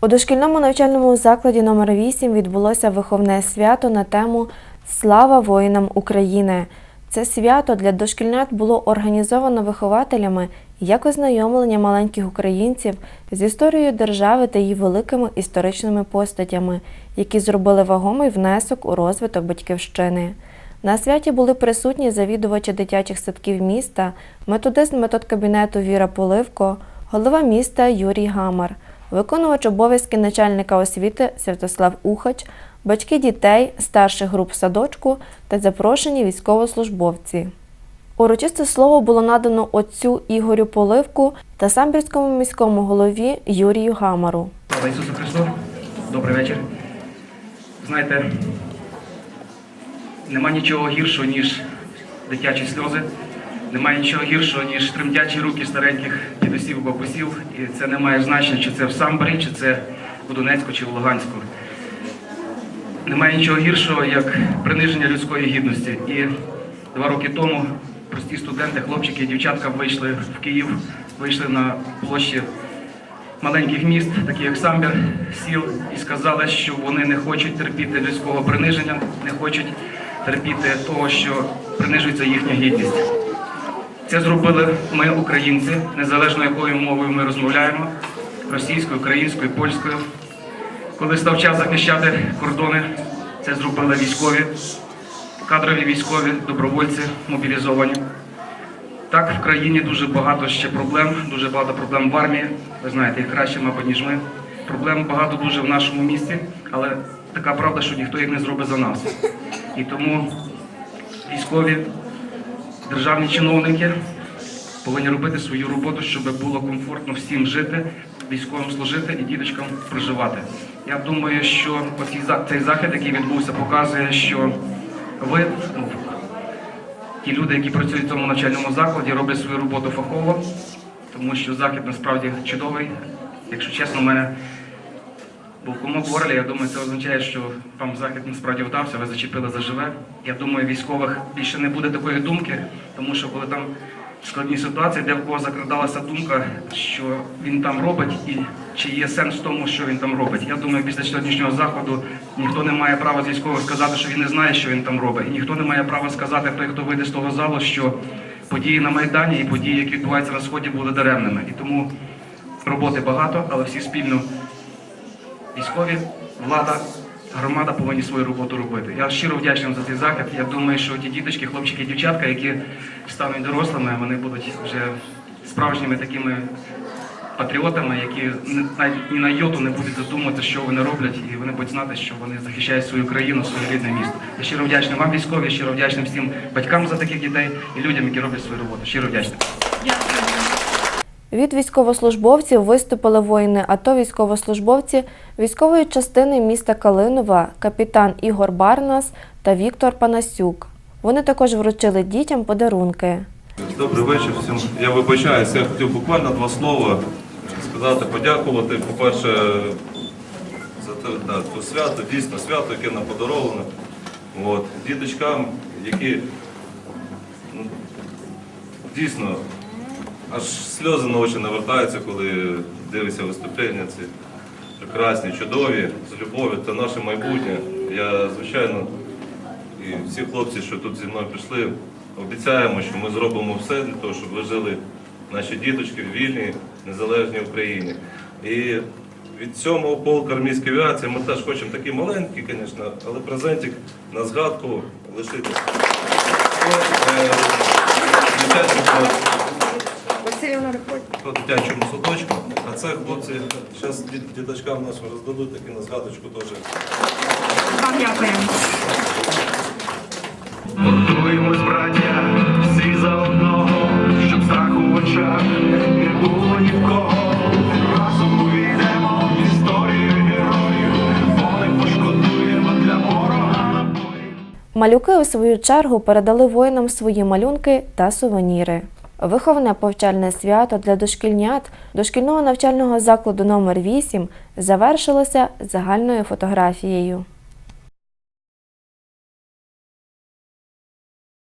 У дошкільному навчальному закладі номер 8 відбулося виховне свято на тему Слава воїнам України. Це свято для дошкільнят було організовано вихователями як ознайомлення маленьких українців з історією держави та її великими історичними постатями, які зробили вагомий внесок у розвиток батьківщини. На святі були присутні завідувачі дитячих садків міста, методист методкабінету Віра Поливко, голова міста Юрій Гамар, виконувач обов'язки начальника освіти Святослав Ухач, батьки дітей старших груп садочку та запрошені військовослужбовці. Урочисте слово було надано отцю Ігорю Поливку та самбірському міському голові Юрію Гамару. Слава Ісусу Христу! Добрий вечір. Знаєте, нема нічого гіршого, ніж дитячі сльози. Немає нічого гіршого, ніж тремтячі руки стареньких дідусів, бабусів. І це не має значення, чи це в Самборі, чи це в Донецьку, чи в Луганську. Немає нічого гіршого, як приниження людської гідності. І два роки тому прості студенти, хлопчики і дівчатка вийшли в Київ, вийшли на площі маленьких міст, такі як Самбір, сіл, і сказали, що вони не хочуть терпіти людського приниження, не хочуть терпіти того, що принижується їхня гідність. Це зробили ми, українці, незалежно якою мовою ми розмовляємо російською, українською, польською. Коли став час захищати кордони, це зробили військові, кадрові військові, добровольці, мобілізовані. Так, в країні дуже багато ще проблем, дуже багато проблем в армії. Ви знаєте, їх краще, мабуть, ніж ми. Проблем багато дуже в нашому місті, але така правда, що ніхто їх не зробить за нас. І тому військові, державні чиновники повинні робити свою роботу, щоб було комфортно всім жити, військовим служити і діточкам проживати. Я думаю, що цей захід, який відбувся, показує, що ви, ну, ті люди, які працюють в цьому навчальному закладі, роблять свою роботу фахово, тому що захід насправді чудовий. Якщо чесно, у мене комок в горлі, я думаю, це означає, що вам захід насправді вдався, ви зачепили заживе. Я думаю, військових більше не буде такої думки, тому що коли там складні ситуації, де в кого закрадалася думка, що він там робить, і чи є сенс в тому, що він там робить. Я думаю, після сьогоднішнього заходу ніхто не має права з військових сказати, що він не знає, що він там робить. І ніхто не має права сказати, той, хто вийде з того залу, що події на Майдані і події, які відбуваються на сході, були даремними. І тому роботи багато, але всі спільно військові, влада, громада повинні свою роботу робити. Я щиро вдячний за цей захід. Я думаю, що ті діточки, хлопчики дівчатка, які стануть дорослими, вони будуть вже справжніми такими патріотами, які навіть ні на йоту не будуть задумувати, що вони роблять, і вони будуть знати, що вони захищають свою країну, своє рідне місто. Я щиро вдячний вам, військові, щиро вдячний всім батькам за таких дітей і людям, які роблять свою роботу. Щиро вдячний. Від військовослужбовців виступили воїни АТО військовослужбовці військової частини міста Калинова, капітан Ігор Барнас та Віктор Панасюк. Вони також вручили дітям подарунки. Добрий вечір всім. Я вибачаюся, я хотів буквально два слова сказати, подякувати, по-перше, за те, да, то свято, дійсно свято, яке нам подаровано. От, діточкам, які ну, дійсно аж сльози на очі навертаються, коли дивишся виступлення ці прекрасні, чудові, з любов'ю та наше майбутнє. Я, звичайно, і всі хлопці, що тут зі мною прийшли, обіцяємо, що ми зробимо все для того, щоб ви жили наші діточки в вільній, незалежній Україні. І від цьому полк армійської авіації ми теж хочемо такий маленький, звісно, але презентик на згадку лишити. Е, дитячому- садочку. А це хлопці зараз діточкам нашим роздадуть такі на згадочку теж. Вам дякуємо. Готуємось, браття, всі за одного, щоб страху в очах не було ні в кого. Разом ми в історію героїв, вони пошкодуємо для ворога. Малюки у свою чергу передали воїнам свої малюнки та сувеніри. Виховне повчальне свято для дошкільнят дошкільного навчального закладу номер 8 завершилося загальною фотографією.